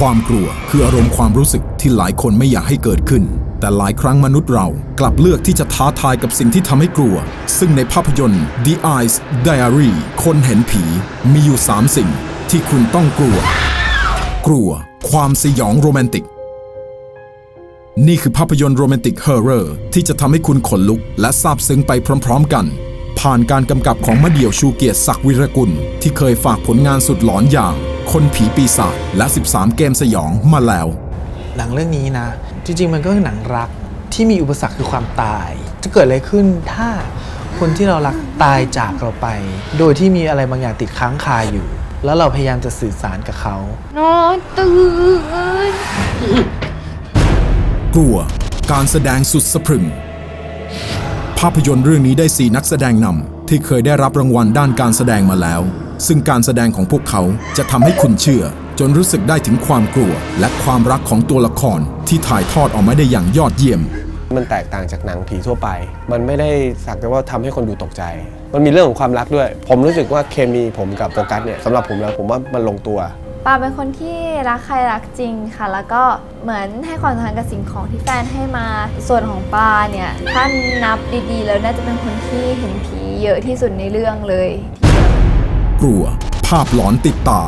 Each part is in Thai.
ความกลัวคืออารมณ์ความรู้สึกที่หลายคนไม่อยากให้เกิดขึ้น แต่หลายครั้งมนุษย์เรากลับเลือกที่จะท้าทายกับสิ่งที่ทำให้กลัว ซึ่งในภาพยนตร์ The Eyes Diary คนเห็นผีมีอยู่ 3 สิ่งที่คุณต้องกลัว กลัว ความสยองโรแมนติก นี่คือภาพยนตร์โรแมนติกเฮอร์เรอร์ที่จะทำให้คุณขนลุกและซาบซึ้งไปพร้อม ๆ กัน ผ่านการกำกับของมะเดี่ยวชูเกียรติศักดิ์วิรกุล ที่เคยฝากผลงานสุดหลอนอย่าง คนผีปีศาจและ 13 เกมสยองมาแล้ว หนังเรื่องนี้นะ จริง ๆ มันก็คือหนังรักที่มีอุปสรรคคือความตาย จะเกิดอะไรขึ้นถ้าคนที่เรารักตายจากเราไป โดยที่มีอะไรบางอย่างติดค้างคาอยู่ แล้วเราพยายามจะสื่อสารกับเขา นอนตื่น กลัว การแสดงสุดสะพรึงภาพยนตร์เรื่องนี้ได้สี่นักแสดงนำที่เคยได้รับรางวัลด้านการแสดงมาแล้ว ซึ่งการแสดงของพวกเขาจะทำให้คุณเชื่อ จนรู้สึกได้ถึงความกลัว และความรักของตัวละครที่ถ่ายทอดออกมาได้อย่างยอดเยี่ยม มันแตกต่างจากหนังผีทั่วไป มันไม่ได้สักแต่ว่าทำให้คนดูตกใจ มันมีเรื่องของความรักด้วย ผมรู้สึกว่าเคมีผมกับโฟกัสเนี่ยสำหรับผมแล้วผมว่ามันลงตัว ปาเป็นคนที่ รักใครรักจริงค่ะ แล้วก็เหมือนให้ความสำคัญกับสิ่งของที่แฟนให้มา ส่วนของปาเนี่ยถ้านับดีๆ แล้วน่าจะเป็นคนที่เห็นผีเยอะที่สุดในเรื่องเลย กลัว ภาพหลอนติดตา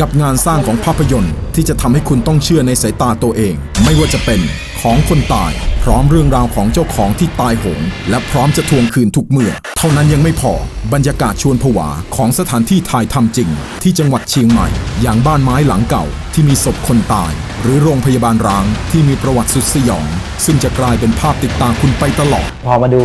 กับงานสร้างของภาพยนตร์ที่จะทำให้คุณต้องเชื่อในสายตาตัวเอง ไม่ว่าจะเป็น ของคนตาย พร้อมเรื่องราวของเจ้าของที่ตายโหง และพร้อมจะทวงคืนทุกเมื่อ เท่านั้นยังไม่พอบรรยากาศชวนผวาของสถานที่ถ่ายทำจริง ที่จังหวัดเชียงใหม่ อย่างบ้านไม้หลังเก่าที่มีศพคนตาย หรือโรงพยาบาลร้างที่มีประวัติสุดสยอง ซึ่งจะกลายเป็นภาพติดตาคุณไปตลอด พอมาดู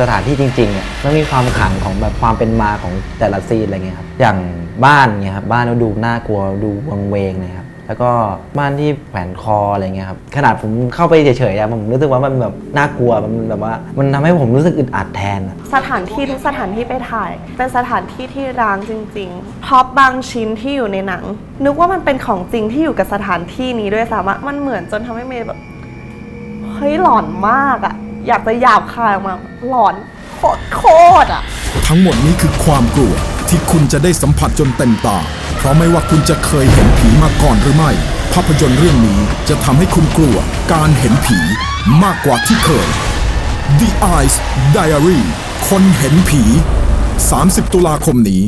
สถานที่จริงๆเนี่ยมันมีความขลังของแบบความเป็นมาของแต่ละซีนอะไรเงี้ยครับอย่างบ้านเนี่ยครับบ้านเราดูน่ากลัวดูวังเวงนะครับ แล้วก็บ้านที่แขวนคออะไรเงี้ยครับขนาดผมเข้าไปเฉยๆอะผมรู้สึกว่ามันแบบน่ากลัวมันแบบว่า มันทำให้ผมรู้สึกอึดอัดแทนอะ สถานที่ทุกสถานที่ไปถ่าย เป็นสถานที่ที่ร้างจริงๆพ็อปบางชิ้นที่อยู่ในหนัง นึกว่ามันเป็นของจริงที่อยู่กับสถานที่นี้ด้วยซ้ำอะมันเหมือนจนทำให้เมย์แบบเฮ้ยหลอนมากอะอยากจะหยาบคายออกมาหลอนโคตรโคตรอะ ทั้งหมดนี้คือความกลัว ที่คุณจะได้สัมผัสจนเต็มตา เพราะไม่ว่าคุณจะเคยเห็นผีมาก่อนหรือไม่ ภาพยนตร์เรื่องนี้จะทำให้คุณกลัวการเห็นผีมากกว่าที่เคย The Eyes Diary คนเห็นผี 30 ตุลาคมนี้